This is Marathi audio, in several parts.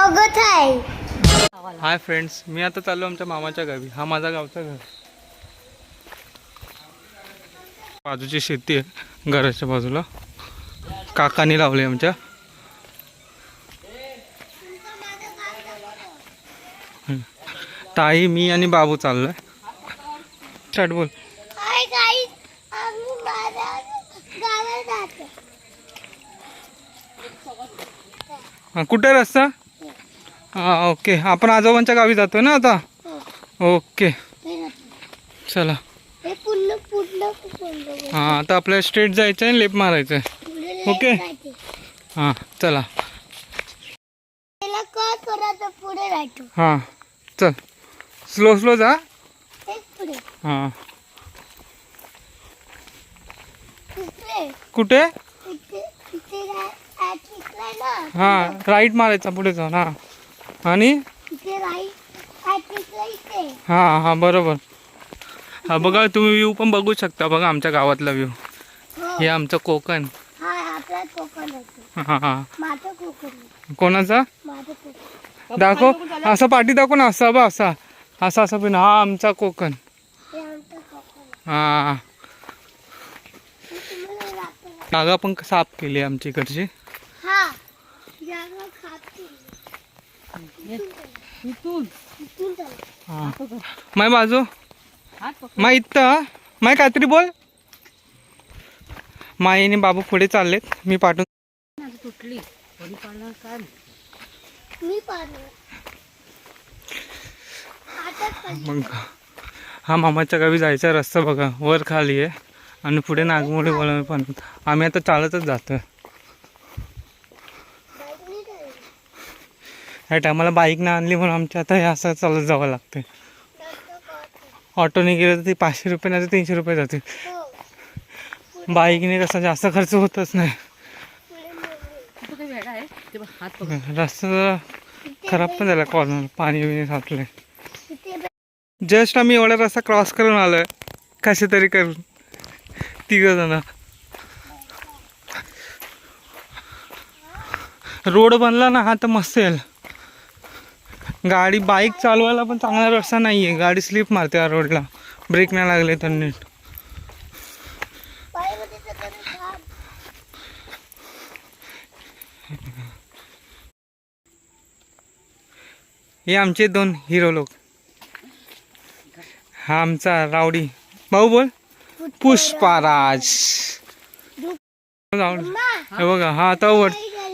स्वागत आहे. हाय फ्रेंड्स मी आता चाललो आमच्या मामाच्या गावी हा माझा गावचा घर. बाजूची शेती आहे घराच्या बाजूला. काकानी लावली आमच्या. ताई मी आणि बाबू चाललोय. स्टार्ट बोल. हा, कुठे रस्ता? हा ओके. आपण आजोबांच्या गावी जातो ना आता? ओके. चला. हे हा आता आपल्याला स्ट्रेट जायचं आहे लेप मारायचं आहे ओके. हां चला. हां चल. स्लो स्लो जा. हां. कुठे? हां राईट मारायचा पुढे जाऊन. हां. आणि? हां हां बरोबर. हा बघा तुम्ही व्ह्यू पण बघू शकता. बघा आमच्या गावातला व्ह्यू हो. हे आमचं कोकण. हा हां. कोणाचा? दाखव. असं पाठी दाखव ना असा बा असा. असा असा पण. हा आमचा कोकण. हे. हां. जागा पण साफ केली आमची इकडची. हा इथून. माय बाजू. माय इथं माय काहीतरी बोल. माई बाबू पुढे चाललेत. मी पाठवून तुटली मग हा मामाच्या गावी जायचा रस्ता बघा. वर खाली आहे. आणि पुढे नागमोडी बोलावे पण. आम्ही आता चालतच जातो बाईक नाही चालत. ह्या टायमाला बाईकनं आणली म्हणून आमच्या आता हे असं चालत जावं लागतं ऑटोने गेलं तर ते पाचशे रुपये नाही तर तीनशे रुपये जातील. बाईकने कसा जास्त खर्च होतच नाही. रस्ता जरा खराब पण झाला कॉर्नर पाणी बिणी साचले जस्ट आम्ही एवढा रस्ता क्रॉस करून आलोय. कसे तरी करून. तिघ जण. रोड बनला ना हा तर मस्त येईल. गाडी बाईक चालवायला पण चांगला रस्ता नाही आहे गाडी स्लिप मारते या रोडला. ब्रेक नाही लागले तर नीट. हे आमचे दोन हिरो लोक. हा आमचा रावडी. भाऊ बोल. पुष्पाराज. हे बघा हा आता वर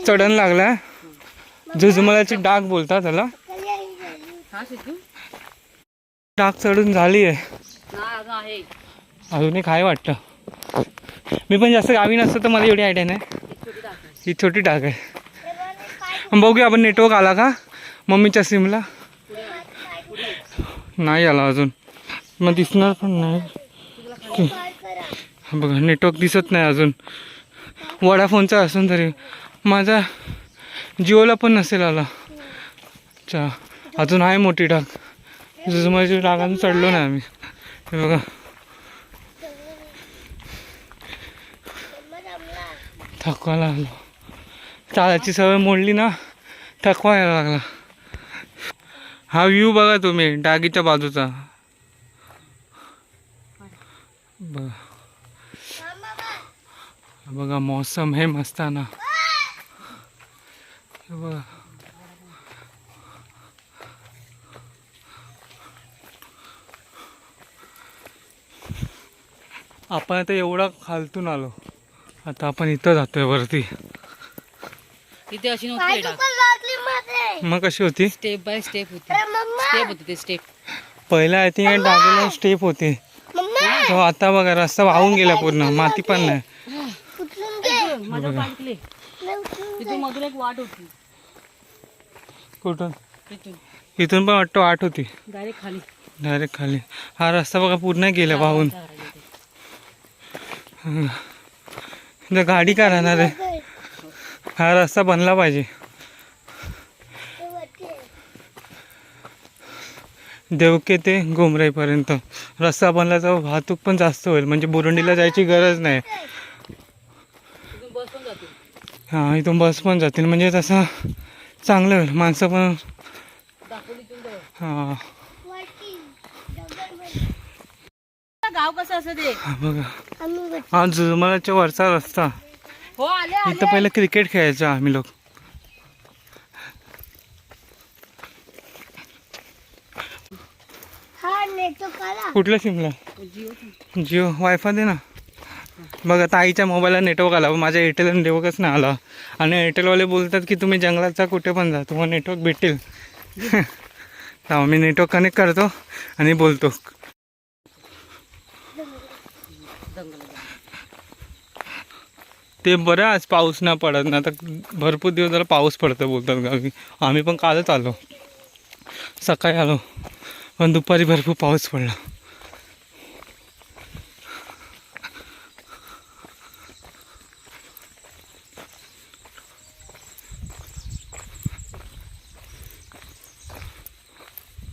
चढण लागला झुजमळाची डाग बोलतात त्याला. हा डाग चढून झाली आहे. नाही अगं आहे. अजून एक आहे वाटतं. मी पण जास्त गावी नसतं तर मला एवढी आयडिया नाही. ही छोटी डाग आहे. बघूया आपण नेटवर्क आला का? मम्मीच्या सिमला नाही आला अजून. मग दिसणार पण नाही. हा बघा नेटवर्क दिसत नाही अजून. वडाफोनचा असून तरी. माझा जिओला पण नसेल आला. अच्छा अजून आहे मोठी डाग जुजुमाची डागातून चढलो नाही आम्ही. हे बघा. थकवा लागलो. चालायची सवय मोडली ना थकवा यायला लागला. हा व्ह्यू बघा तुम्ही डागीच्या बाजूचा. बघा. बघा मौसम हे मस्ताना. हे बघा. आपण आता एवढा खालतून आलो. आता आपण इथं जातोय वरती. तिथे अशी नव्हती. मग. कशी होती? स्टेप बाय स्टेप होती. स्टेप होती ते स्टेप पहिला आय थिंक डागेला स्टेप होते. मम्मा. तो आता बघा रस्ता वाहून गेला पूर्ण. माती पण नाही. एक वाट होती. कुठून? इथून. पण वाटतं आठ होती. डायरेक्ट खाली. डायरेक्ट खाली. हा रस्ता बघा पूर्ण गेला वाहून. इथं गाडी का राहणार आहे? हा रस्ता बनला पाहिजे. देवके ते गोमराईपर्यंत रस्ता बनला तर वाहतूक पण जास्त होईल म्हणजे बुरुंडीला जायची गरज नाही. हां इथून बस पण जातील म्हणजे तसं चांगलं होईल. माणसं पण हां वरती डोंगरवर. गाव कसं असं ते? हा बघा. हा वरचा रस्ता. हो आले आले इथं पहिले क्रिकेट खेळायचो आम्ही लोक. हा नेटवर्क आला. कुठल्या सिमला जिओ जिओ वायफाय दे ना. बघा ताईच्या मोबाईलला नेटवर्क आला. माझ्या एअरटेलला नेटवर्कच नाही आला. आणि एअरटेलवाले बोलतात की तुम्ही जंगलात जा कुठे पण जा. तुम्हाला नेटवर्क भेटेल. तेव्हा मी नेटवर्क कनेक्ट करतो आणि बोलतो. ते बरं आज पाऊस नाही पडत ना तर भरपूर दिवस झाला पाऊस पडतं बोलतात गावी. आम्ही पण कालच आलो. सकाळी आलो पण दुपारी भरपूर पाऊस पडला.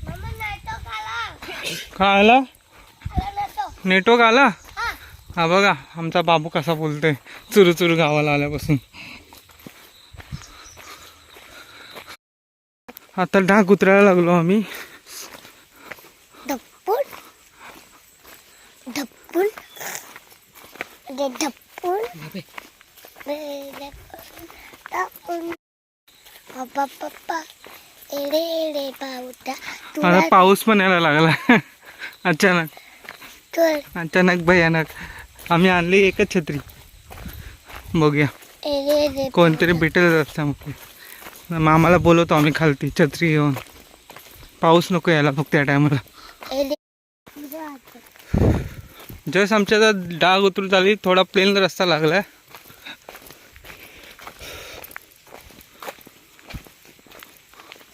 मम्मा नेटवर्क आला? हा बघा आमचा बाबू कसा बोलतोय. चुरू चुरू गावाला आल्यापासून. आता डाग उतरायला लागलो आम्ही. आता पाऊस पण यायला लागला. अचानक. अचानक भयानक. आम्ही आणली एकच छत्री. बघूया. कोणतरी भेटेल रस्त्यामध्ये मामाला बोलवतो आम्ही खालती छत्री घेऊन. पाऊस नको यायला फक्त त्या टायमाला जस्ट आमच्या आता डाग उतरून झाली थोडा प्लेन रस्ता लागलाय.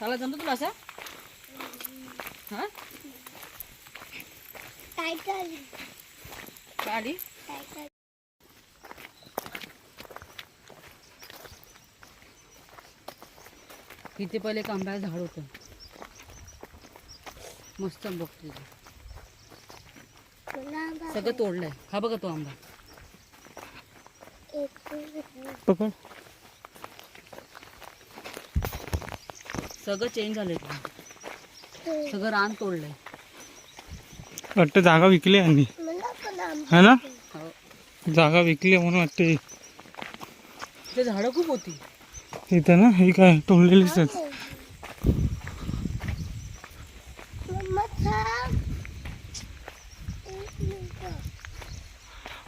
तुला असं? हा? गाडी टायटल इथे पहिले झाड होतं. मस्त आंबा तिथे. सगळं तोडलंय. हा बघा तो आंबा. एक पकड. सगळं चेंज झालंय सगळं रान तोडलंय. वाटतं जागा विकली यांनी. है ना? हो जागा विकली म्हणून वाटते. ते झाडं खूप होती. इथं ना ही काय तोडलेलीच आहेत.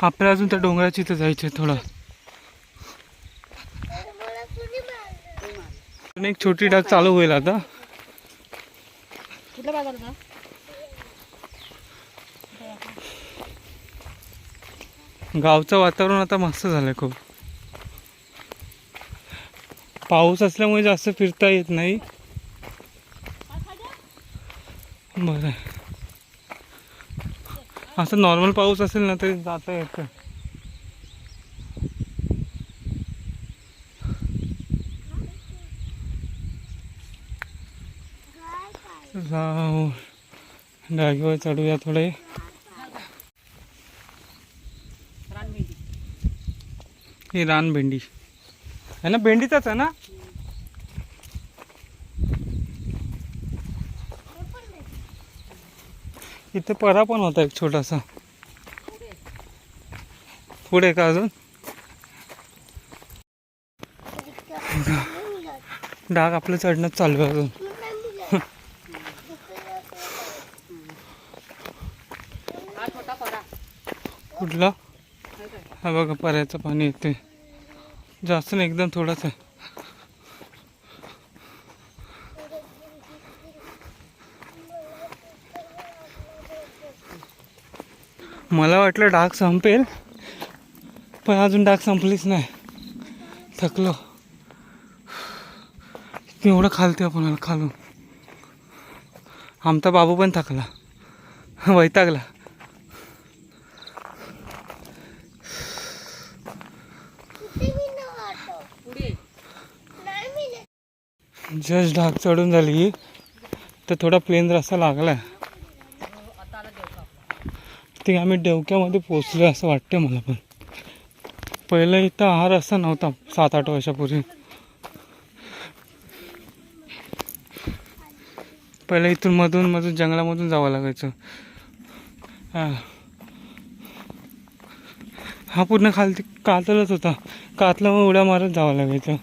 आपल्याला अजून त्या डोंगराची इथं जायचं आहे थोडं एक छोटी डाग चालू होईल आता. बाजार गावचं वातावरण आता मस्त झालंय खूप. पाऊस असल्यामुळे जास्त फिरता येत नाही. बरं. असं नॉर्मल पाऊस असेल ना तरी जाता येतं. जाऊ. डागीवर चढूया थोडे. ही रान भेंडी. आहे ना? भेंडीचाच आहे ना? इथे परा पण होता एक छोटासा. पुढे का अजून? डाग आपलं चढणं चालू आहे अजून. कुठला? हा बघा पर्याचं पाणी येते जास्त नाही एकदम थोडंसं आहे. मला वाटलं डाग संपेल पण अजून डाग संपलीच नाही. थकलो. एवढं खालते आपण खालून. आमचा बाबू पण थकला. वैतागला. जस्ट ढाक चढून झाली. तर थोडा प्लेन रस्ता लागला आहे ते आम्ही डवक्यामध्ये पोचलो असं वाटतं मला पण. पहिलं इथं हा रस्ता नव्हता सात आठ वर्षापूर्वी. पहिलं इथून मधून मधून जंगलामधून जावं लागायचं. हा. हा पूर्ण खालती कातलच होता. कातला मग उड्या मारत जावं लागायचं.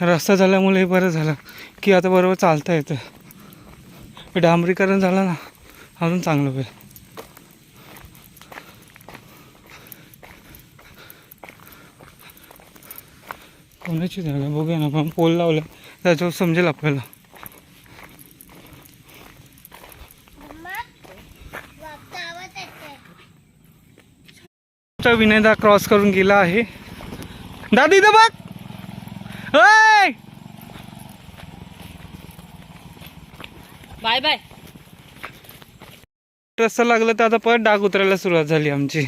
रस्ता झाल्यामुळे हे बरं झालं की आता बरोबर चालता येतं. डांबरीकरण झालं ना अजून चांगलं होईल. कोणाची जागा बघूया ना आपण पोल लावला त्याच्यावर समजेल आपल्याला. विनयदा क्रॉस करून गेला आहे. दादी द बघ! Bye bye. रस्ता लागला तर आता परत डाग उतरायला सुरुवात झाली आमची.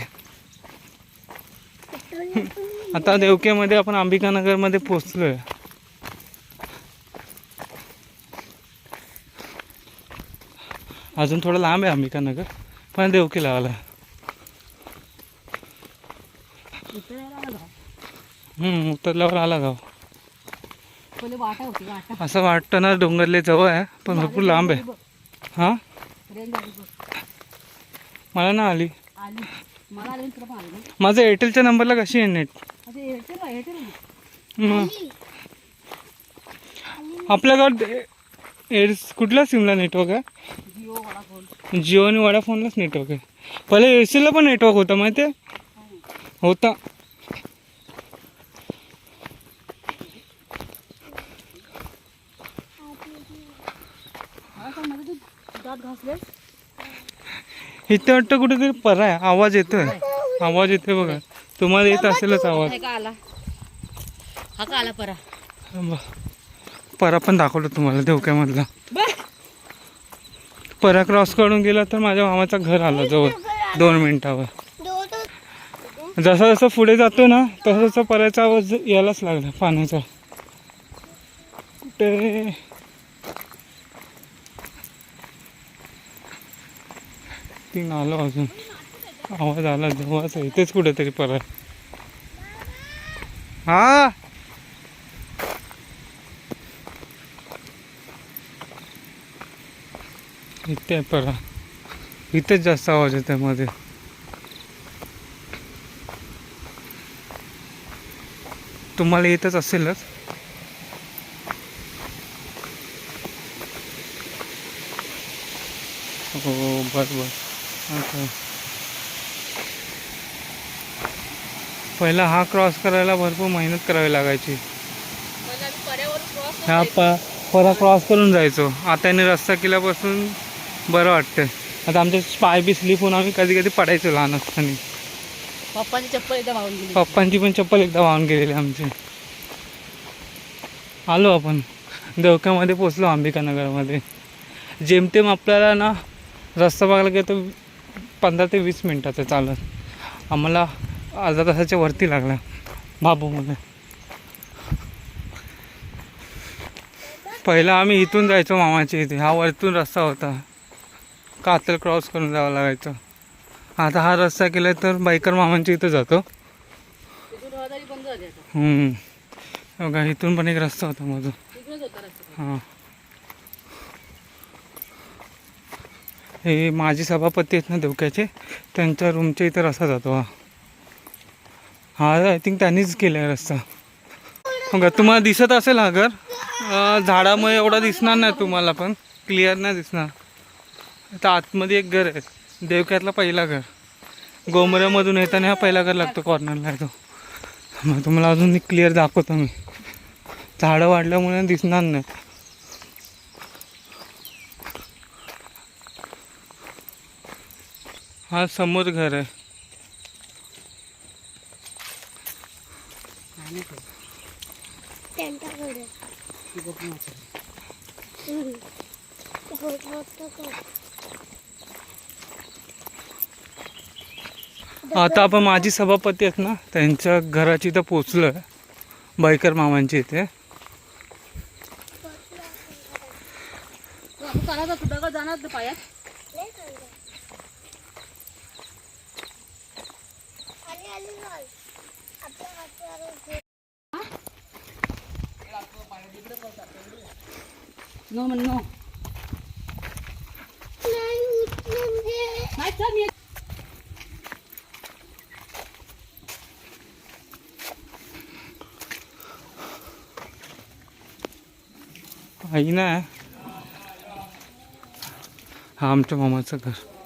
आता देवकेमध्ये आपण अंबिकानगरमध्ये पोचलोय अजून थोडं लांब आहे अंबिकानगर पण देवकेला आला. हम्म, उतरल्यावर आला गाव पहिले वाटा होती वाटा असं वाटतं ना डोंगरले जवळ आहे पण भरपूर लांब आहे. हां. मला ना आली. माझं एअरटेलच्या नंबरला कशी आहे नेट आपल्या गावात एअर कुठला सिमला नेटवर्क आहे? जिओ आणि वडाफोनलाच नेटवर्क आहे. पहिले एअरसेलला पण नेटवर्क होता माहिती आहे? होता हा का मध्ये तू दात घासलेस इथे वाटतं कुठेतरी परा आहे. आवाज येतोय. आवाज येतोय बघा. तुम्हाला येत असेलच आवाज. हा का आला? हा का आला परा. परा पण दाखवलं तुम्हाला देवक्यामधला. बर. परा क्रॉस करून गेला तर माझ्या मामाचं घर आलं जवळ. दोन मिनिटावर. जसं जसं पुढे जातो ना तसं तसं पराचा आवाज यायलाच लागला पाण्याचा. कुठे? तीन आलो अजून. आवाज आला जवळच इथेच कुठेतरी परा हा? इथे आहे परा इथेच जास्त आवाज येतो मध्ये. तुम्हाला येतच असेलच. हो बर बर. अच्छा पहिला हा क्रॉस करायला भरपूर मेहनत करावी लागायची. ह्या प परा क्रॉस करून जायचो. आता याने रस्ता केल्यापासून बरं वाटतं आता आमचे पाय बी स्लिप होऊन आम्ही कधी कधी पडायचो लहान असताना. पप्पाची चप्पल एकदा मागून गेली. पप्पांची पण चप्पल एकदा वाहून गेलेली आमची. आलो आपण. देवक्यामध्ये पोचलो अंबिकानगरमध्ये जेमतेम आपल्याला ना रस्ता बघायला गेलो तर पंधरा ते वीस मिनटाचं चालत आम्हाला अर्धा तासाच्या वरती लागला बाबूमध्ये. पहिला आम्ही इथून जायचो मामाच्या इथे. हा वरतून रस्ता होता. कातल क्रॉस करून जावं लागायचं. आता हा रस्ता केला तर बायकर मामांच्या इथं जातो. बघा इथून पण एक रस्ता होता रस्ता. हां. हे माजी सभापती आहेत ना देवक्याचे त्यांच्या रूमच्या इथं रस्ता जातो हा. हा आय थिंक त्यांनीच केला आहे रस्ता. बघा तुम्हाला दिसत असेल हा घर? झाडामुळे एवढा दिसणार नाही तुम्हाला पण. क्लिअर नाही दिसणार. आता आतमध्ये एक घर आहे. देवक्यातला पहिला घर. गोमऱ्यामधून येताना हा पहिला घर लागतो कॉर्नरला आहे तो. मग तुम्हाला अजून क्लिअर दाखवतो मी. झाडं वाढल्यामुळे दिसणार नाही. हा समोर घर आहे. का? आता. आपण माझी सभापती आहेत ना त्यांच्या घराची इथं पोचलो आहे. बायकर मामांची इथे. जाणार पायात नाही सांगत. आली, आली, चल. आपल्या हातावर घे. नो म्हण नो आई ना. हा आमच्या मामाचं घर.